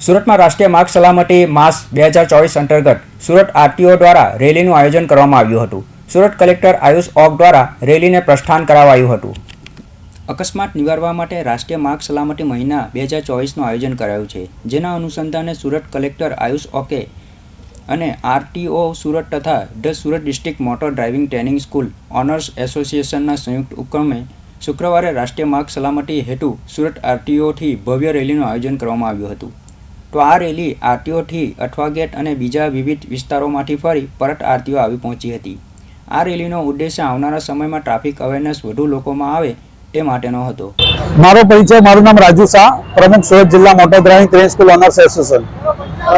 સુરતમાં રાષ્ટ્રીય માર્ગ સલામતી માસ બે હજાર ચોવીસ અંતર્ગત સુરત આરટીઓ દ્વારા રેલીનું આયોજન કરવામાં આવ્યું હતું. સુરત કલેક્ટર આયુષ ઓક દ્વારા રેલીને પ્રસ્થાન કરાવાયું હતું. અકસ્માત નિવારવા માટે રાષ્ટ્રીય માર્ગ સલામતી મહિના બે હજાર ચોવીસનું આયોજન કરાયું છે. જેના અનુસંધાને સુરત કલેક્ટર આયુષ ઓકે અને આરટીઓ સુરત તથા the Surat district motor driving training school owners એસોસિએશનના સંયુક્ત ઉપક્રમે શુક્રવારે રાષ્ટ્રીય માર્ગ સલામતી હેતુ સુરત આરટીઓથી ભવ્ય રેલીનું આયોજન કરવામાં આવ્યું હતું. તો આ રેલી આરટીઓથી અઠવા ગેટ અને બીજા વિવિધ વિસ્તારોમાંથી ફરી પરત આરટીઓ આવી પહોંચી હતી. આ રેલીનો ઉદ્દેશ્ય આવનારા સમયમાં ટ્રાફિક અવેરનેસ વધુ લોકોમાં આવે તે માટેનો હતો. મારો પરિચય મારું નામ રાજુ શાહ પ્રમુખ સુરત જિલ્લા motor driving train school owners association.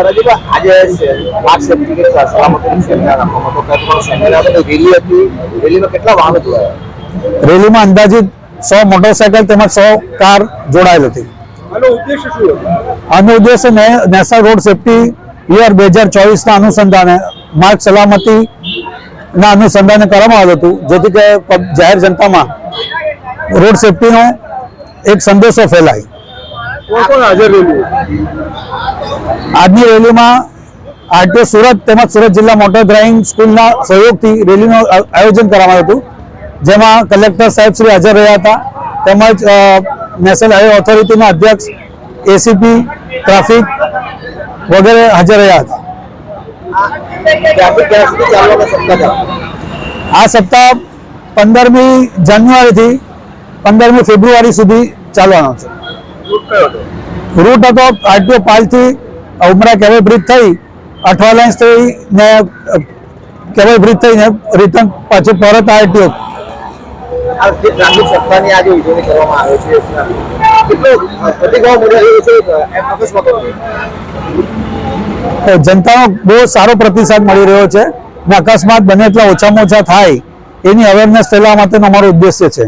Rajibhai આજે માર્ગ સેફ્ટી કે સલામતીનું સેમિનાર રાખવામાં હતો કયા સેમિનાર હતો રેલી હતી. રેલીમાં કેટલા વાહનો જોડાયા? રેલીમાં અંદાજિત સો મોટરસાયકલ તેમજ સો કાર જોડાયેલ હતી. આનો ઉદ્દેશ નેશનલ રોડ સેફ્ટી યર બે હજાર ચોવીસના અનુસંધાને માર્ગ સલામતી ના અનુસંધાને કરવામાં આવ્યું હતું. જેથી કે જાહેર જનતામાં રોડ સેફટીનો એક સંદેશો ફેલાય. આજની રેલીમાં આરટીઓ સુરત તેમજ સુરત જિલ્લા મોટર ડ્રાઇવિંગ સ્કૂલના સહયોગથી રેલીનું આયોજન કરવામાં આવ્યું હતું. જેમાં કલેક્ટર સાહેબ શ્રી હાજર રહ્યા હતા. તેમજ નેશનલ હાઈવે ઓથોરિટીના અધ્યક્ષ એસીપી ટ્રાફિક વગેરે હાજર રહ્યા હતા. આ સપ્તાહ પંદરમી જાન્યુઆરીથી પંદરમી ફેબ્રુઆરી સુધી ચાલવાનો છે. રૂટ હતો આરટીઓ પાલથી ઉમરા કેવલ બ્રિજ થઈ અઠવા લાઇન્સ થઈ ને કેવલ બ્રિજ થઈને રિટર્ન પાછું પરત આરટીઓ એમ અકસ્માતો જનતાનો બહુ સારો પ્રતિસાદ મળી રહ્યો છે ને અકસ્માત બને એટલા ઓછામાં ઓછા થાય એની અવેરનેસ ફેલાવવા માટેનો અમારો ઉદ્દેશ્ય છે.